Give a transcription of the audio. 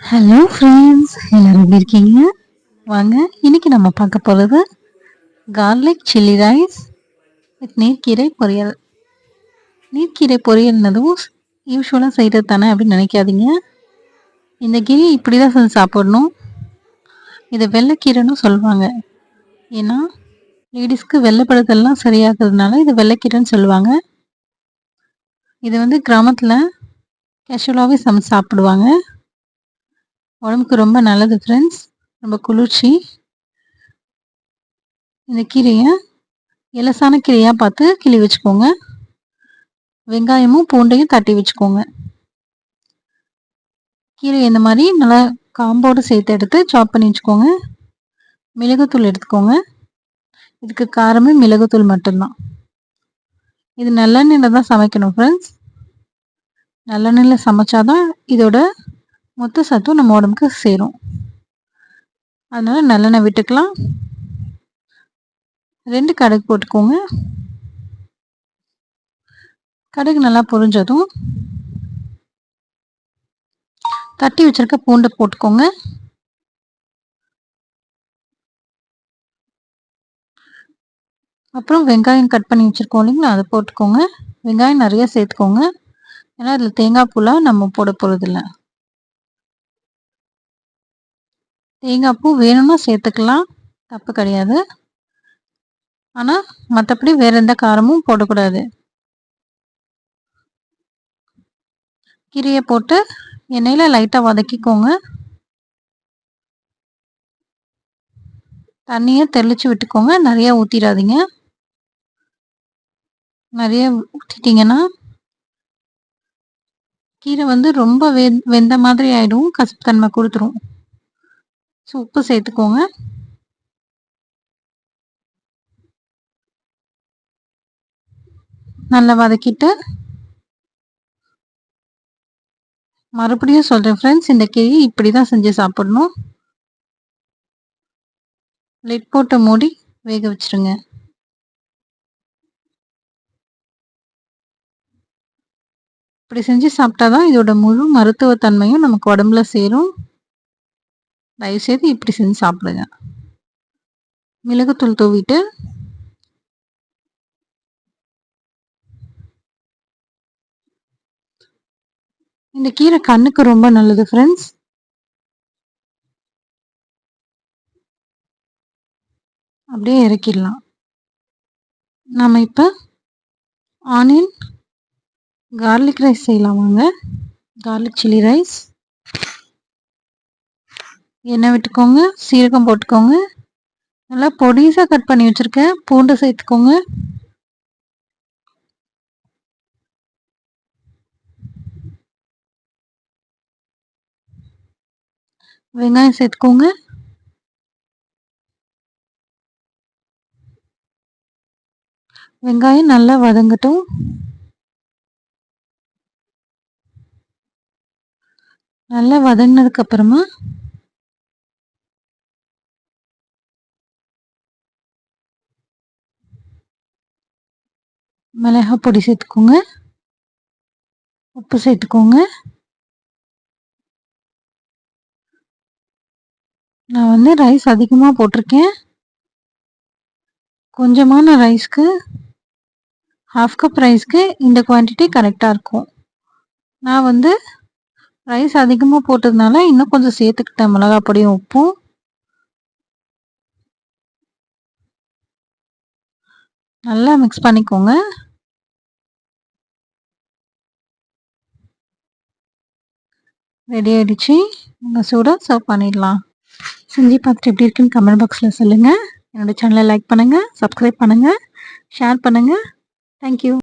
Hello friends எல்லோரும் எப்படி இருக்கீங்க? வாங்க இன்னைக்கு நம்ம பார்க்க போகிறது கார்லிக் சில்லி ரைஸ் வித் நீர்க்கீரை பொரியல். நீர்க்கீரை பொரியல்னதும் யூஸ்வலாக செய்கிறது தானே அப்படின்னு நினைக்காதீங்க. இந்த கீரை இப்படி தான் செஞ்சு சாப்பிடணும். இதை வெள்ளைக்கீரைன்னு சொல்லுவாங்க. ஏன்னா லேடிஸ்க்கு வெள்ளைப்படுதல்லாம் சரியாகிறதுனால இது வெள்ளைக்கீரைன்னு சொல்லுவாங்க. இது வந்து கிராமத்தில் கேஷுவலாகவே சமைச்சு சாப்பிடுவாங்க. உடம்புக்கு ரொம்ப நல்லது ஃப்ரெண்ட்ஸ் ரொம்ப குளிர்ச்சி. இந்த கீரையை இலசான கீரையாக பார்த்து கிளி வச்சுக்கோங்க. வெங்காயமும் பூண்டையும் தட்டி வச்சுக்கோங்க. கீரை இந்த மாதிரி நல்லா காம்போடு சேர்த்து எடுத்து சாப் பண்ணி வச்சுக்கோங்க. மிளகுத்தூள் எடுத்துக்கோங்க. இதுக்கு காரமே மிளகுத்தூள் மட்டும்தான். இது நல்லெண்ணெயில் தான் சமைக்கணும் ஃப்ரெண்ட்ஸ் நல்லெண்ணெயில் சமைச்சாதான் இதோட மொத்த சத்தும் நம்ம உடம்புக்கு சேரும். அதனால் நல்லெண்ணெய் விட்டுக்கலாம். ரெண்டு கடுகு போட்டுக்கோங்க. கடுகு நல்லா பொரிஞ்சதும் தட்டி வச்சிருக்க பூண்டை போட்டுக்கோங்க. அப்புறம் வெங்காயம் கட் பண்ணி வச்சுருக்கோம் இல்லைங்களா அதை போட்டுக்கோங்க. வெங்காயம் நிறைய சேர்த்துக்கோங்க. ஏன்னா அதில் தேங்காய் பூலாம் நம்ம போட போகிறதில்ல தேங்காய் பூ வேணும்னா சேர்த்துக்கலாம். தப்பு கிடையாது. ஆனால் மற்றபடி வேற எந்த காரமும் போடக்கூடாது. கீரையை போட்டு எண்ணெயில் லைட்டாக வதக்கிக்கோங்க. தண்ணியை தெளித்து விட்டுக்கோங்க. நிறைய ஊற்றிடாதீங்க நிறைய ஊற்றிட்டிங்கன்னா கீரை வந்து ரொம்ப வெ வெந்த மாதிரி ஆகிடும் கசப்பு தன்மை கொடுத்துரும். ஸோ உப்பு சேர்த்துக்கோங்க. நல்லா வதக்கிட்டு மறுபடியும் சொல்கிறேன் ஃப்ரெண்ட்ஸ் இந்த கீரை இப்படி தான் செஞ்சு சாப்பிடணும். லிட் போட்டு மூடி வேக வச்சுருங்க. இப்படி செஞ்சு சாப்பிட்டா தான் இதோட முழு மருத்துவத்தன்மையும் நமக்கு உடம்புல சேரும். தயவுசெய்து இப்படி செஞ்சு சாப்பிடுங்க. மிளகுத்தூள் தூவிட்டு இந்த கீரை கண்ணுக்கு ரொம்ப நல்லது ஃப்ரெண்ட்ஸ் அப்படியே இறக்கிடலாம். நம்ம இப்போ ஆனியன் கார்லிக் ரைஸ் செய்யலாம் வாங்க. கார்லிக் சில்லி ரைஸ் எண்ணெய் விட்டுக்கோங்க சீரகம் போட்டுக்கோங்க. நல்லா பொடிசாக கட் பண்ணி வச்சுருக்கேன். பூண்டு சேர்த்துக்கோங்க. வெங்காயம் சேர்த்துக்கோங்க. வெங்காயம் நல்லா வதங்கட்டும். நல்லா வதங்கினதுக்கு அப்புறமா மிளகா பொடி சேர்த்துக்கோங்க. உப்பு சேர்த்துக்கோங்க. நான் வந்து ரைஸ் அதிகமாக போட்டிருக்கேன். கொஞ்சமான ரைஸ்க்கு ஹாஃப் கப் ரைஸ்க்கு இந்த குவான்டிட்டி கரெக்டாக இருக்கும். நான் வந்து ரைஸ் அதிகமாக போட்டதுனால இன்னும் கொஞ்சம் சேர்த்துக்கிட்டேன் மிளகா பொடியும் உப்பும். நல்லா மிக்ஸ் பண்ணிக்கோங்க. ரெடி ஆகிடுச்சு உங்கள் சூடாக சர்வ் பண்ணிடலாம். செஞ்சு பார்த்துட்டு எப்படி இருக்குன்னு கமெண்ட் பாக்ஸில் சொல்லுங்கள் என்னோடய சேனலை லைக் பண்ணுங்கள் சப்ஸ்கிரைப் பண்ணுங்கள் ஷேர் பண்ணுங்கள் தேங்க்யூ